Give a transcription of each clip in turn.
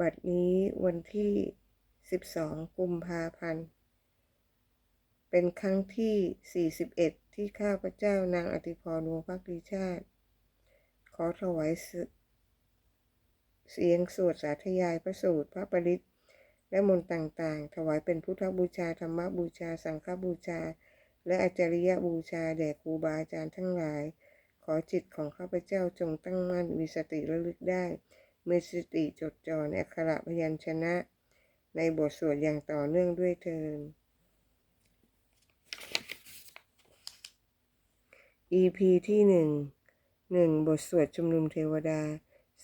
บัดนี้วันที่ 12 กุมภาพันธ์ เป็นครั้งที่ 41 ที่ข้าพเจ้านางอธิพรวงพักดีชาติ ขอถวายเสียงสวดสาธยายพระสูตรพระปริตและมนต์ต่างๆ ถวายเป็นพุทธบูชา ธรรมบูชา สังฆบูชา และอาจาริยบูชา แด่ครูบาอาจารย์ทั้งหลาย ขอจิตของข้าพเจ้าจงตั้งมั่นมีสติระลึกได้ มีสติจดจ่อในอักขระพยัญชนะ ในบทสวดอย่างต่อเนื่องด้วยเทิน EP ที่หนึ่งหนึ่งบทสวดชุมนุมเทวดา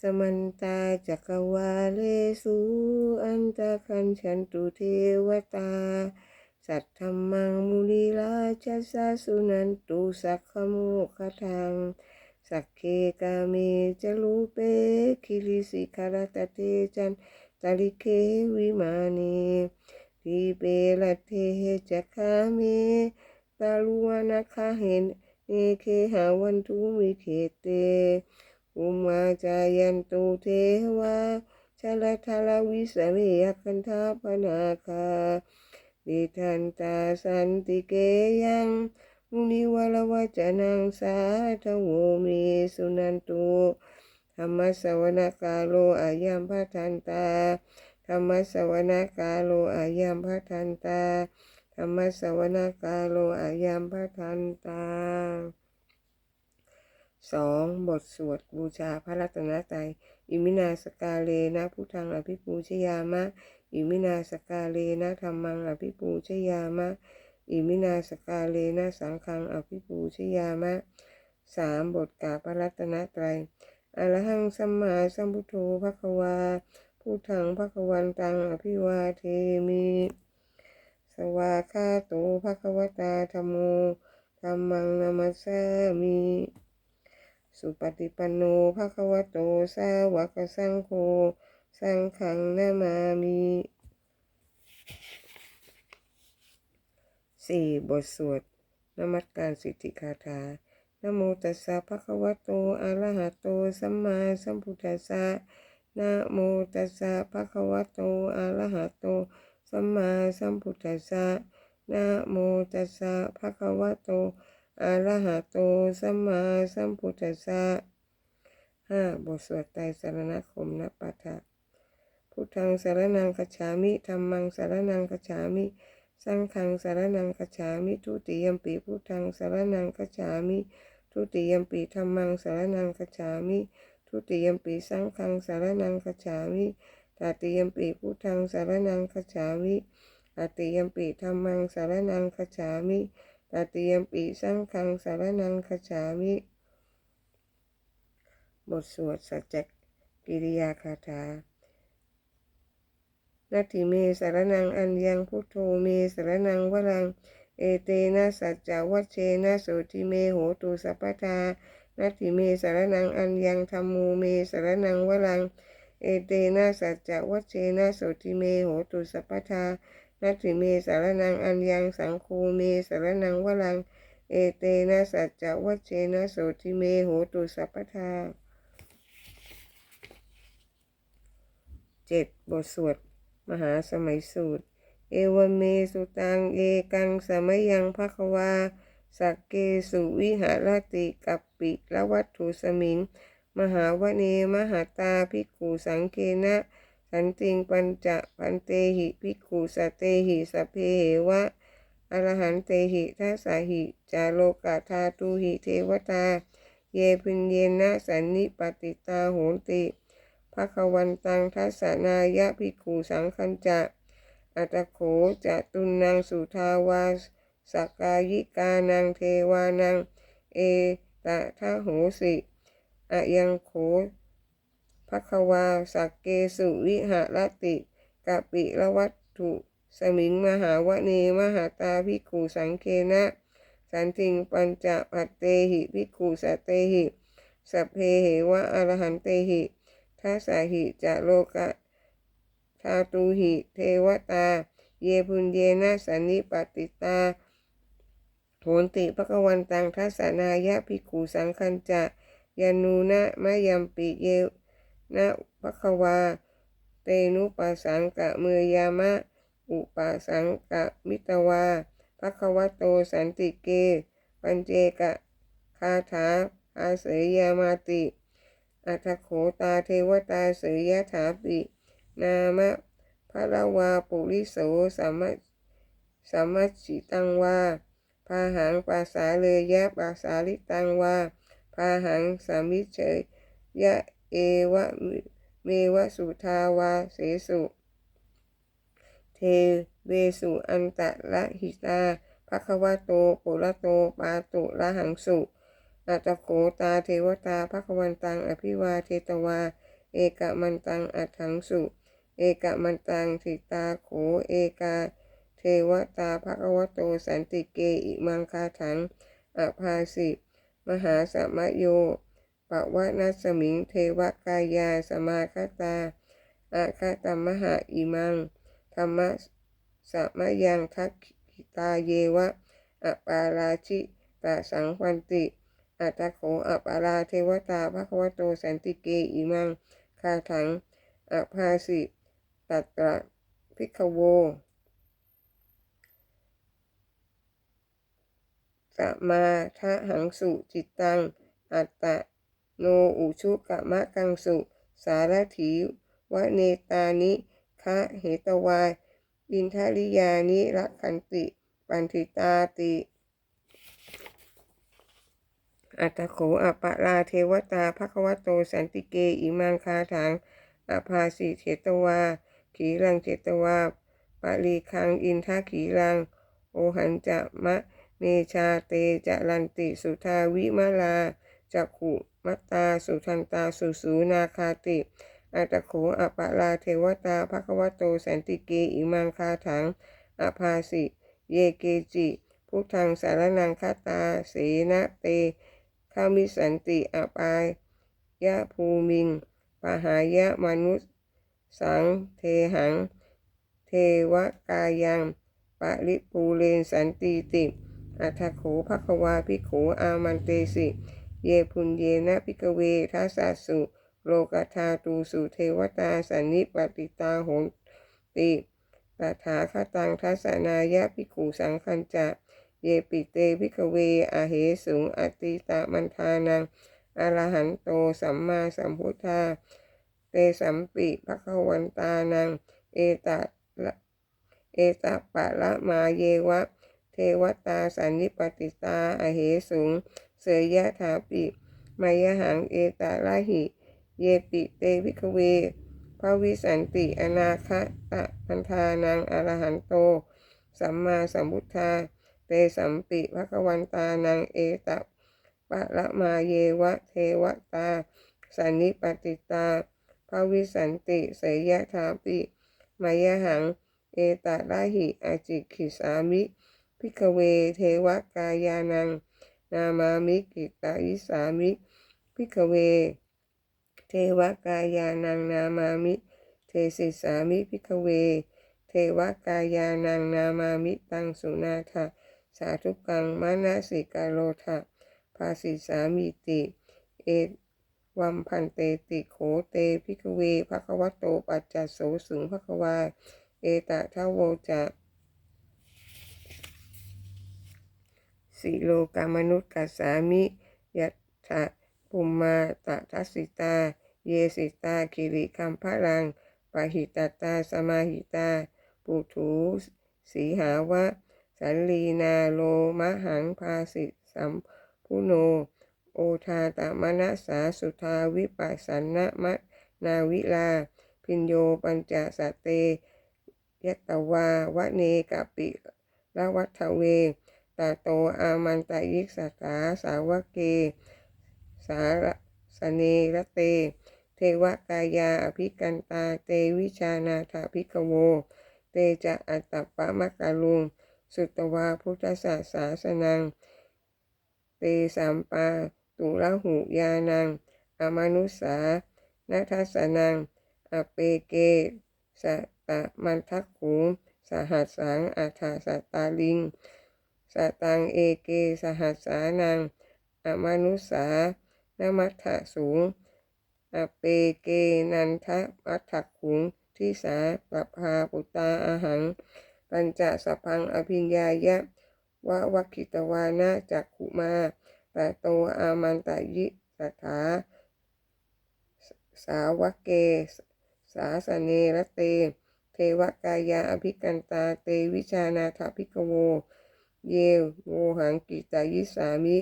สมันตาจักรวาเลสุอันตะคันฉันตุเทวตา สัทธรรมังมุลีราชสาสุนันตุสักขโมคทัง สักเคกาเมจลูเปคิริสิคารตเตจันตาลิเควิมานีทีเปลเทจักขาเมตาลุวานาคาเห็นเอเคหาวันทุมิเขเตอุมาจายันตุเทวาชลทาลาวิสเมยคันธาปนาคาดิทันตาสันติเกยัง มุนิวลวจนังสาทโวเมสุนันตุธรรมสวนกาโลอายัมพัทันตาธรรมสวนกาโลอายัมพัทันตาธรรมสวนกาโลอายัมพัทันตาสองบทสวดบูชาพระรัตนตรัยอิมินาสกาเลนะพุทธังอภิปูชยามะ อิมินาสกาเลนะธรรมังอภิปูชยามะ อิมินาสกาเลนะสังฆังอภิปูชยามะสามบทกาพระรัตนตรัยอรหังสัมมาสัมพุทโธภควาพุทธังภควันตังอภิวาเทมิ สวาคาโตภควตาธรรมโมธรรมังนามัสสามิ สุปฏิปันโนภะควโตสาวกสังโฆ สังฆังนามามิ สี่บทสวดนมัสการสิทธิคาถานโมตัสสะภะคะวะโตอะระหะโตสัมมาสัมพุทธัสสะนะโมตัสสะภะคะวะโตอะระหะโตสัมมาสัมพุทธัสสะนะโมตัสสะภะคะวะโตอะระหะโตสัมมาสัมพุทธัสสะห้าบทสวดไตรสรณคมนปัฏฐะพุทธังสารนังคัจฉามิธรรมังสารนังคัจฉามิ สังฆังสารนังคัจฉามิทุติยมปีพุทธังสารนังคัจฉามิทุติยมปีธรรมังสารนังคัจฉามิทุติยมปีสังฆังสารนังคัจฉามิตติยมปีพุทธังสารนังคัจฉามิตติยมปีธรรมังสารนังคัจฉามิตติยมปีสังฆังสารนังคัจฉามิบทสวดสัจจกิริยาคาถา นาทิเมสารนังอัญญังพุทโธเมสารนังวรัง เอเตนะสัจจวัชเชนะโสติเมโหตุสัพพทานาทิเมสารนังอัญญังธรรมูเมสารนังวรัง เอเตนะสัจจวัชเชนะโสติเมโหตุสัพพทานาทิเมสารนังอัญญังสังโฆเมสารนังวรัง เอเตนะสัจจวัชเชนะโสติเมโหตุสัพพทาเจ็ดบทสวด มหาสมัยสูตร เอวเมสุตังเอกังสมัยยังภควา สักเกสุวิหารติกัปปิละวัตถุสมิง มหาวเนมหาตาภิกขุสังเคนะสันติงปัญจะปันเตหิภิกขุสเตหิสเพเหวะอรหันเตหิทัสาหิจาโลกาธาตุหิเทวตา เยพินเยนะสันนิปติตาโหติ นติภควันตังทัสสนายะภิกขุสังคัญจะ อัตโขจะตุนังสุทาวาสกายิกานังเทวานัง เอตะทะโหสิอะยังโขภควาสักเกสุวิหารติกะปิละวัตถุ สมิงมหาวเนมหาตาภิกขุสังเคนะ สันติงปัญจปัตเตหิภิกขุสเตหิ สัพเพเหวะอรหันเตหิ ทัสสาหิจะโลกะทาตุหิเทวตา เยพุนเยนะสันนิปติตาโหนติภควันตังทัสสนายะภิกขุสังคัญจะยานูนะมะยัมปิเยนะภควา เตนุปัสสังกะเมยามะ อุปัสสังกะมิตวาภควโตสันติเก ปัญเจกะคาถาอาเสยยามาติ อัตโขตาเทวตาเสยยถาปิ นามะพระวาปุริโสสัมมสัมมชิตังวาพาหังปัสาเลยะปัสสาลิตังวาพาหังสามิเฉยยะเอวะเมวะสุทาวาเสสุ เทเวสุอันตะละหิตาภควโตปุระโตปาตุละหังสุ อัตโขตาเทวตาภควันตัง อภิวาเทตวา เอกมันตัง อัถังสุ เอกมันตังทิตาโข เอกา เทวตาภควโตสันติเกอิมังคาถังอภาสิ มหาสมโยปวะนัสมิง เทวกายา สมาคตาอาคาตมหาอิมัง ธรรมะสมยังทักขิตาเยวะอปาราชิตาสังวันติ อัตโขอปาราเทวตาภควโตสันติเกอิมังคาถังอภาสิตัตระพิกโวสัมาทะหังสุจิตตัง อัตตะโนอุชุกะมะกังสุ สารถีวะเนตานิคะเหตวายอินทริยานิรักขันติ ปันทิตาติ อัตโขอปะลาเทวตาภควโตสันติเกอิมังคาถังอภาสิเทตวา ขีรังเจตวาปาลีคังอินทาขีรัง โอหันจะมะเมชาเตจะลันติสุทาวิมาลาจักขุมัตตาสุทันตาสุสูนาคาติอัตโขอปะลาเทวตาภควโตสันติเกอิมังคาถังอภาสิ เยเกจิ พุทธังสารนังคาตา เสนะเต ข้ามิสันติอปายยะภูมิงปหายะมนุสสังเทหัง เทวกายัง ปะริปูเรนสันติติอัทโขภควาภิกขอามันเตสิ เยพุญเยนะพิกเวทัสสะสุ โลกธาตูสุเทวตาสันนิปติตาโหติตถาคตังทัสสนายะภิขุสังคัญจะ เยปิเตพิกเวอาเหสุงอติตามันทานังอรหันโตสัมมาสัมพุทธา เตสัมปิภควันตานัง เอตะเอตะปะละมาเยวะ เทวตาสันนิปติตาอเหสุง เสยยะถาปิมายหังเอตาละหิ เยปิเตวิกเวพระวิสันติอนาคตะพันธานังอรหันโต สัมมาสัมพุทธา สัมปิภควันตานังเอตะปะละมาเยวะเทวตา สันนิปติตาพระวิสันติเสยยะถาปิมายหัง เอตาละหิอาจิขิสามิ พิกเวเทวกายานัง นามามิกิตายิสามิ พิกเว เทวกายานังนามามิเทศิสามิพิกเว เทวกายานังนามามิตังสุนาทะาธุกังมานาสิกาโลทะภาสิสามิติ เอวัมพันเตติโขเตพิกเวภควโตปัจจโสสุงภควา เอตะทะโวจะสิโลกามนุษย์กัสามิยัตถะปุมมาตะทัสสิตา เยสิตาคิริคัมพะลังปะหิตตาสมาหิตา ปุถุสีหาวะ สันลีนาโลมะหังภาสิสัมพุโน โอทาตมนัสสาสุทาวิปัสสนนะมะนาวิลา พินโยปัญจสเตยตวาวะเนกะปิละวัฏเวตาโตอามันตยิกสตาสาวเก สารสเนระเต เทวกายาอภิกันตาเตวิชานาถาภิกโว เตจะอัตตปะมะกะลุง สุตวาพุทธศาสาสนัง เตสัมปา ตุละหุยานัง อมนุสานาทัสนัง อเปเกสตะมันทักขุงสหัสสังอัฏฐสตาลิง สตังเอเกสหัสสานัง อมนุสานมัทธสูง อเปเกนันทมัทธขุงทิสาปภาปุตตาอาหัง ปัญจสัพพังอภิญญายะวะวัคิตวานะจักขุมาตะโตอามันตยิสถา สาวกเกสาสเนรเต เทวกายาอภิกันตาเตวิชานาถภิกโว เยโวหังกิตายิสามิ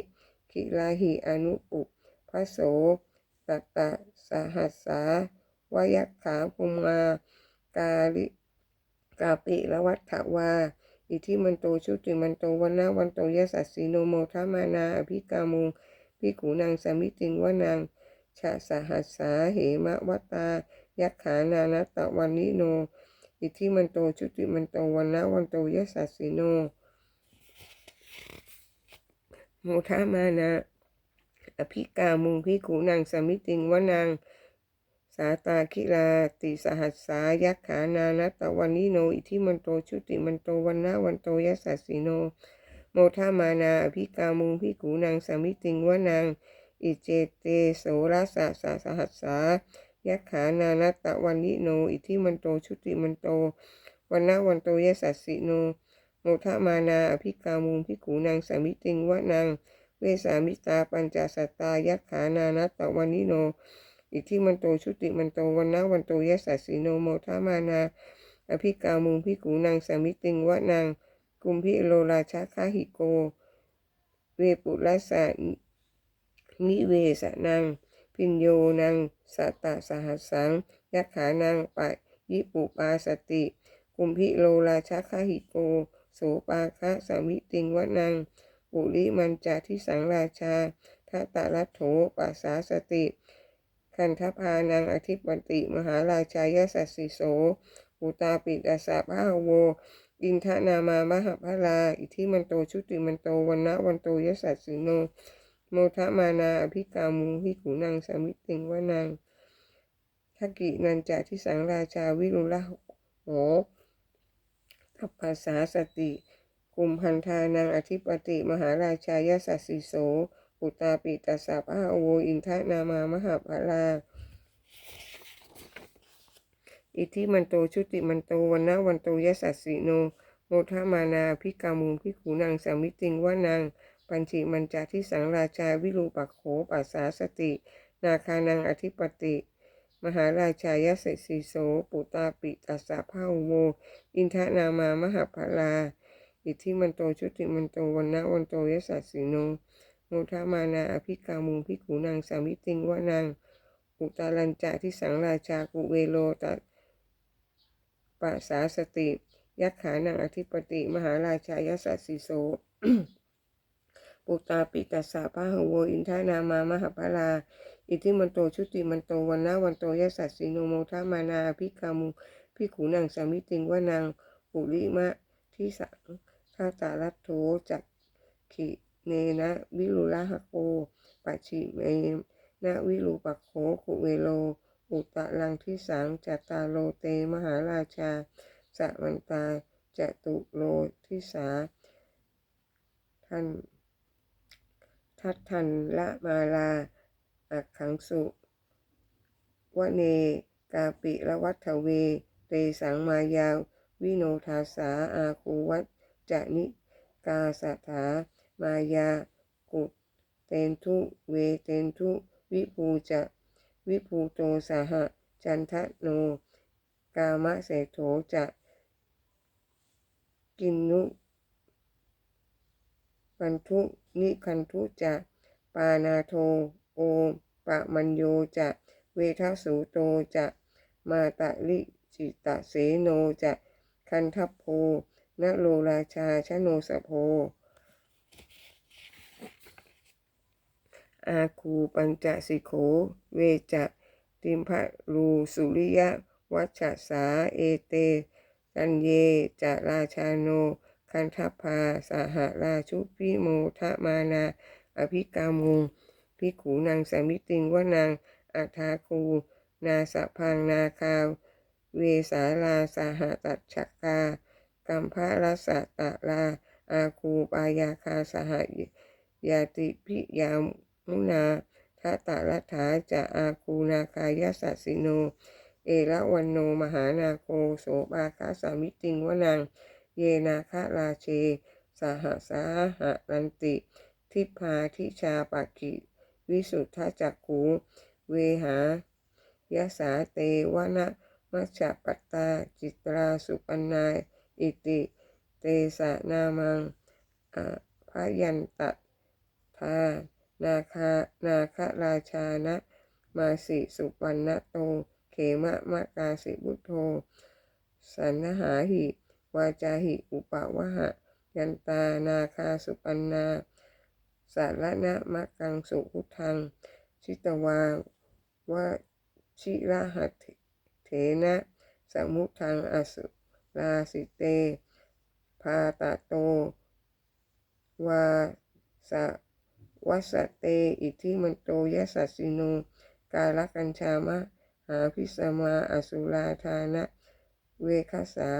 คิลาหิอนุปุพระโสตตะสหัสสาวยักขาภุมา กาลิ กาปิละวัฏฐวา อิทิมันโตชุติมันโตวันนาวันโตยะสัสสีโนโมทามานาอภิกามุงพิขูนางสมิติงวานางชะสหัสสาเหมะวตา ยักขานานัตะวันนิโน อิทิมันโตชุติมันโตวันนาวันโตยะสัสสีโน โมทามานะอภิกามุงพิขูนางสมิติงวานางาตาคิลาติสหัสสายักขานานัตตวันนิโน อิทิมันโตชุติมันโตวันนาวันโตยะสัสสิโน โมทามานาอภิกามุงพิขูนางสามิติงวานางอิเจเตโสรัสะสะสหัสสายักขานานัตตวันนิโน อิทิมันโตชุติมันโตวันนาวันโตยะสัสสิโน โมทะมานาอภิกามุงพิขูนางสามิติงวะนางเวสามิตาปัญจสัตตายักขานานัตตวันนิโน อิทิมันโตชุติมันโตวันนาวันโตยะสัสสิโนโมทะมานา อภิกามุงพิขูนางสามิติงวะนางกุมพิโลราชาคาหิโก เวปุรัสสะนิเวสนางพินโยนางสัตตสหัสสังยักขานางปะยิปุปาสติ กุมพิโลราชาคาหิโก โสปาคะสามิติงวะนังปุริมันจาทิสังราชาทัตตะรัตโถปัสสาสติ คันทพานังอธิปติ มหาราชายสัสสิโสอุตาปิตาสาภาโว อินทนามามหพลา อิทิมันโตชุติมันโตวันนะวันโตยสัสสิโน โมทะมานาอภิกามุหิขุนังสมิติงวนังทักกินันจาทิสังราชาวิรุละโหทัพภาษาสติกุมพันธานังอธิปติ มหาราชายสัสสิโส อุตาปิตาสาภาโวอินทนามามหาภลาอิทิมันโตชุติมันโตวันนะวันโตยสัสสิโนโมทมานาพิกามุงพิขูนางสามิติงว่านางปัญชิมันจาทิสังราชาวิรูปักโขปัสสาสติ นาคานังอธิปติ มหาราชายเสสิโสปุตาปิตัสสะภาโว อินทนามามหาภลาอิทิมันโตชุติมันโตวันนะวันโตยสัสสิโน โมทมานาอภิกามุงพิขูนางสามิติงวานางอุตาลัญจาทิสังราชากุเวโลตปัสสาสติ ยักขานังอธิปติ มหาราชายสัสสิโสปุตตาปิตัสสะพะหโวอินทานามามหาภลา อิทิมันโตชุติมันโตวันนะวันโตยสัสสิโนโมทามานาพิกามุพิขูนังสามิติงวานางปุริมะทิสังทัตตารัตโถจักขิ เนนะวิรุลหะโกปัจฉิเมนะวิรูปัโขกุเวโล อุตตะลังทิสังจัตตาโลเตมหาราชาสะมันตาจตุโลทิสาท่านทัตทันละมาลา อักขังสุวเน กาปิละวัฏเว เตสังมายาวิโนทาสาอาคูวัจจนิกาสถา มายากุเตนทุเวเตนทุวิภูจะวิภูโตสหจันทโน กามะเสโถจะกินนุปันทุนิคันทุจะปานาโทโอปะมัญโยจะเวทัสูโตจะมาตะลิจิตะเสโนจะคันทัพโพนโลราชาชโนสโพ อาคูปัญจสิโข เวจะติมพะรูสุริยะ วัชสาเอเตตันเยจะราชาโน คันทัพพาสหราชุพิโมทะมานา อภิกามุงพิขูนางสามิติงว่านางอัทาคู นาสะพังนาคา เวสาลาสหตัชกากัมพะรัสะตะลา อาคูปายาคาสหยาติพิยาม นาทัตตะรัฐาจะอาคูนาคายสัสสิโน เอระวันโนมหานาโคโสปาคาสามิติงวนัง เยนาคราเช สหสาหะรันติ ทิพาทิชาปกิวิสุทธจักขูเวหายะสาเตวนะมัชฌปตาจิตราสุปนนาอิติ เตสะนามังอะพยันตทา นาคานาคราชานะ มาสิสุปันนโตเขมะมะกาสิบุตโธสันนหาหิ วาจาหิ อุปวะหะ ยันตานาคาสุปันนาสารณะมะกังสุพุทัง ชิตวาวะชิระหัตเถนะสมุทังอสุราสิเต พาตะโต วาสะ วัสเต อิทิมันโตยะสัสสิโน กาลกัญชามะ หาพิสมาอสุราธานะ เวคสา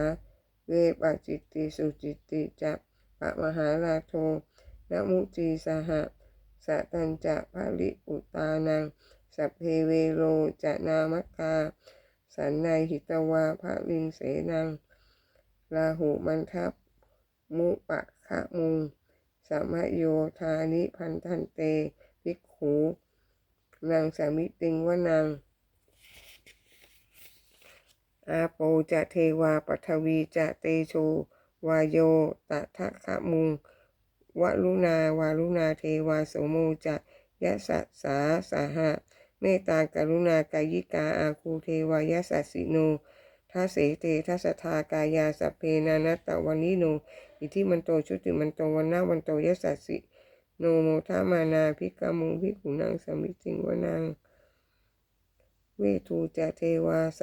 เวปจิตติสุจิตติจักปะมหาลาโทนมุจีสหะสะตัญจะภริอุตานัง สัพเพเวโรจะนามกา สันในหิตวาภลิงเสนังลาหุมันทัพมุปะคะมุง สมโยธานิพันธันเตภิกขูนางสามิติงวานังอาโปจะเทวาปัทวีจะเตโชวายโยตทะคะมุงวลุนาวาลุนาเทวาโสโมจะยะสัสสาสาหะเมตตากรุณากายิกาอาคูเทวายะสัสสิโน ทัสเสเตทัสทากายาสัพเพนานัตตวันนิโนอิทิมันโตชุติมันโตวันนาวันโตยะสัสสิโนโมทามานาภิกามุงภิกขุนังสมิติงวนังเวทูจะเทวาส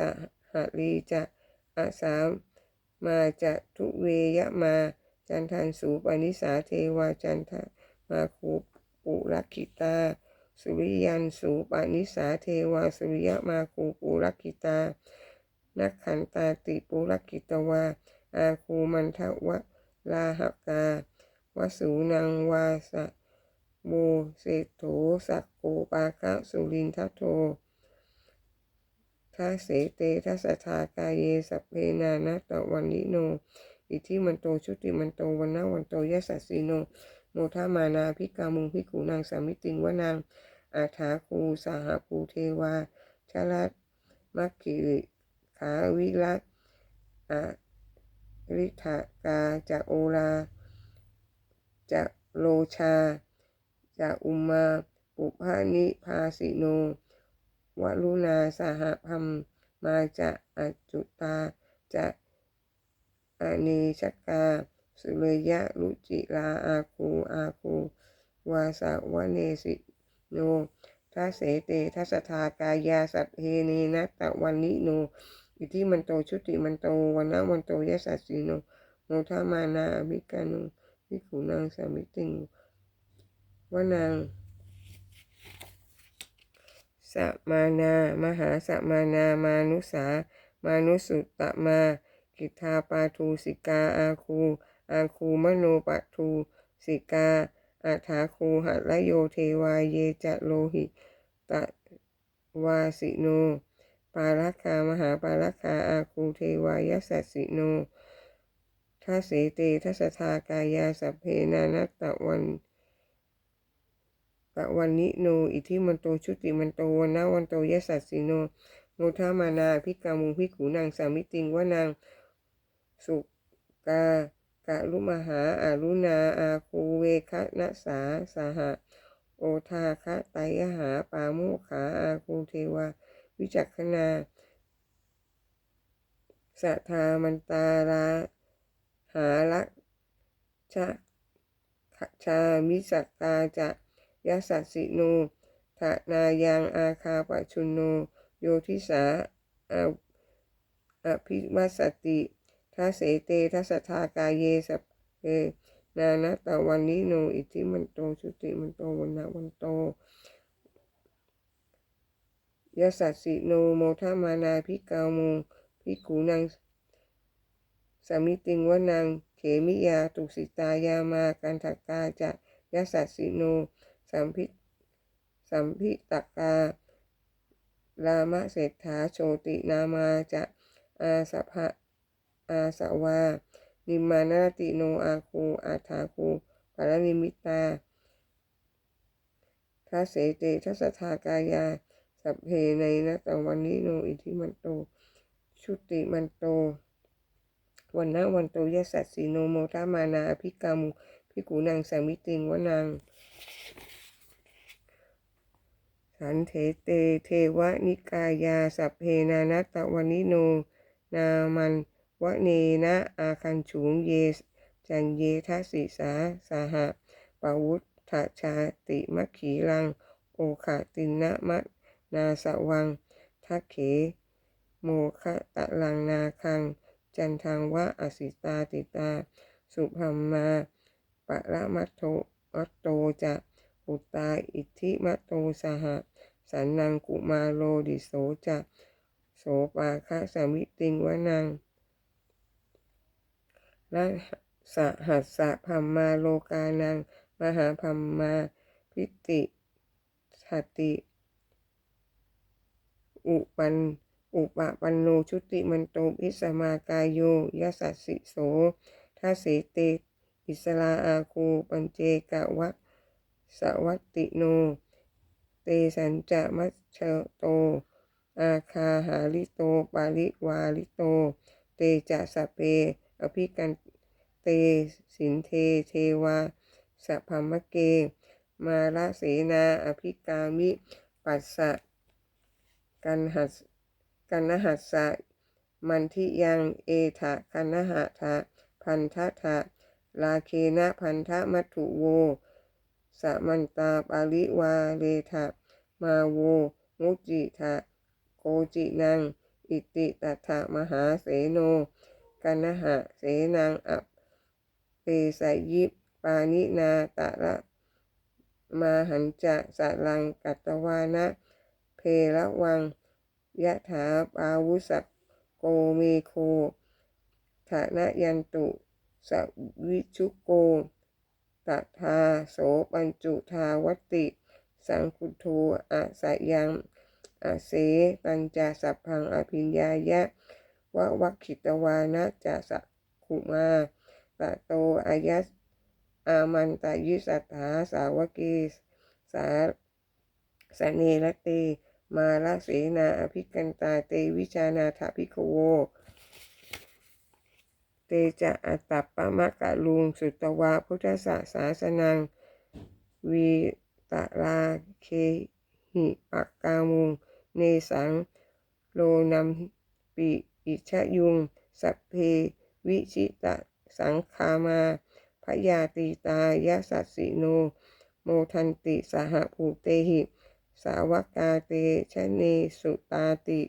หลีจะอาสามมาจะทุเวยะมาจันทันสูปนิสาเทวาจันทมาคูปุรักิตา สุริยันสูปนิสาเทวาสุริยะมาคูปุรักิตา นักขันตาติปุรักขิตวา อาคูมันทวะลาหกาวสูนังวาสะโมเศโถสักโกปาคะสุรินทโททัสเสเตทัสทากายเยสัพเพนานะตะวันนิโน อิทิมันโตชุติมันโตวันนาวันโตยะสัสสิโน โมทามานาภิกามุงภิกขุนางสามิติงวนางอาถาคูสหภูเทวาชาลัตมัคคิริ ขาวิรัตอริทากาจะโอลาจะโลชาจะอุมาปุพานิพาสิโนวลุนาสหพัมมาจะอจุตาจะอเนชกา สุเรยะรุจิลาอาคูอาคูวาสาวเนสิโนทัสเสเตทัสทากายาสัพเพเนนัตตะวันนิโน อิทิมันโตชุติมันโตวันนะวันโตยะสัสสิโนโมทามานาอภิกานุภิขุนางสามิติงวานางสัมานา มหาสัมานา มานุสา มานุสุตตะมา กิทาปาทูสิกาอาคู อาคูมโนปะทูสิกาอาถาคูหัตละโยเทวาเยจะโลหิตะวาสิโน ปาราคามหาปาราคาอาคูเทวายสัสสิโนทัสเสเตทัสทากายาสัพเพนานัตตะวันตะวันนิโน อิทิมันโตชุติมันโตวันนาวันโตยสัสสิโนโมทามานาภิกามุงภิกขุนางสามิติงวานางสุกากะลุมหาอารุณาอาคูเวคะนะสาสาหะ โอทาคะไตยหาปาโมขาอาคูเทวา วิจักขณาสัทามันตาราหาละชะชามิสักตาจะยะสัสสิโนทะนายังอาคาปชุนโน โยทิสาอภิวัสติทัสเสเตทัสทากาเยสเพนานะตะวันนิโน อิทิมันโตชุติมันโตวันนะวันโต ยสัสสิโนโมทามานาภิกาโมภิกขุนางสามิติงวนางเขมิยาตุสิตายามากันทกกาจะยสัสสิโนสัมพิสัมพิตการามะเศรษฐาโชตินามาจะอาสภะอาสวา นิมานรติโนอาคูอาถาคูปารนิมิตาทัเสเตทัสทากายา สัพเพในนตวันนิโนอิทิมันโต ชุติมันโต วันนะวันโตยสัสสีโนโมทามานาภิกามุพิกูนางสามิติงวนังสันเถเตเทวนิกายาสัพเพนานัตตวนิโน นามันวะเนนะอาคันฉุงเยจันเยทัสสิสาสาหะปาวุธชาติมัคขีลัง โอคะตินะมะ นาสวัง ทักเข โมคะตะลังนาคัง จันทังวะอสิตาติตา สุพัมมาปะละมัตโตอัตโตจะอุตตาอิทธิมัตโตสหะสันนังกุมาโลดิโสจะโสปาคะสมิติงวนังละสหัสสะพัมมาโลกานัง มหาพัมมาพิติสติ อุปันอุปปันโนชุติมันโตพิสมากายโยยสัสสิโสทัสเสเต อิสลาอาคูปัญเจกะวะสวัตติโน เตสัญจะมัชเชโต อาคาหาลิโต ปาลิวาลิโต เตจะสเพอภิกันเตสินเทเทวาสัพพมเก มาละเสนาอภิกามิ ปัสสะ กันหัสกันนหัสสะมันทิยังเอถะกันนหะทะพันทะทะลาเคนะพันธะมัตุโวสะมันตาปาลิวาเลทะมาโว มุจิทะโกจินัง อิติตัถะมหาเสโนกันหะเสนังอัปเปสยิปปานินาตะระมาหันจะสะลังกัตตวานะ ระวังยะถาปาวุสกโกเมโคฐานะยันตุสวิชุโกตถาโสปัญจุทาวติ สังคุโทอาสยังอาเสตัญจาสัพพังอภิญญายะวะวัคขิตวานะจะสักขุมาตะโตอายัสอามันตายุสัทธาสาวกีสาสเนละเต มาลเสนาอภิกันตาเตวิชานาถาภิกโว เตจะอัตตปะมะกะลุงสุตวาพุทธศาสาสนัง วีตะลาเคหิปักกามุง เนสัง โลนัมปิอิชะยุง สัพเพวิชิตะสังคามาพยาตีตายะสัสสิโน โมทันติสหภูเตหิ สาวกาเตชะเนสุตาติ